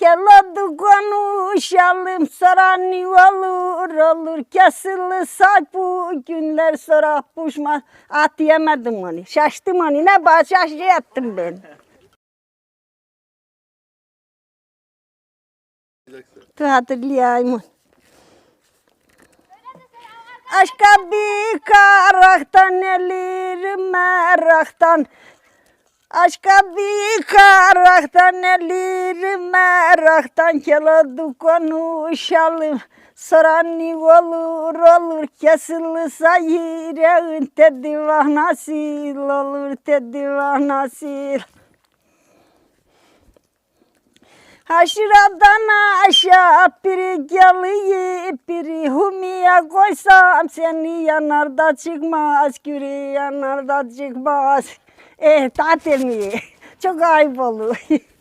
Keladı konuşalım sonra ne olur olur kesilirse bu günler sonra puşma at yemedim onu şaştım onu ne baş şaşı ettim ben. Dur hatırlayayım onu. Aşka bir karaktan elirim meraktan Aşka bir karaktan elirim meraktan Keladı konuşalım Sonra ne olur olur kesilirse yüreğin tedivah nasıl olur tedivah nasıl Haşıradan aşağı biri geliyor, biri humiye koysam seni yanarda çıkmaz, küre yanarda çıkmaz. Eh tatil mi? Çok ayıp olur.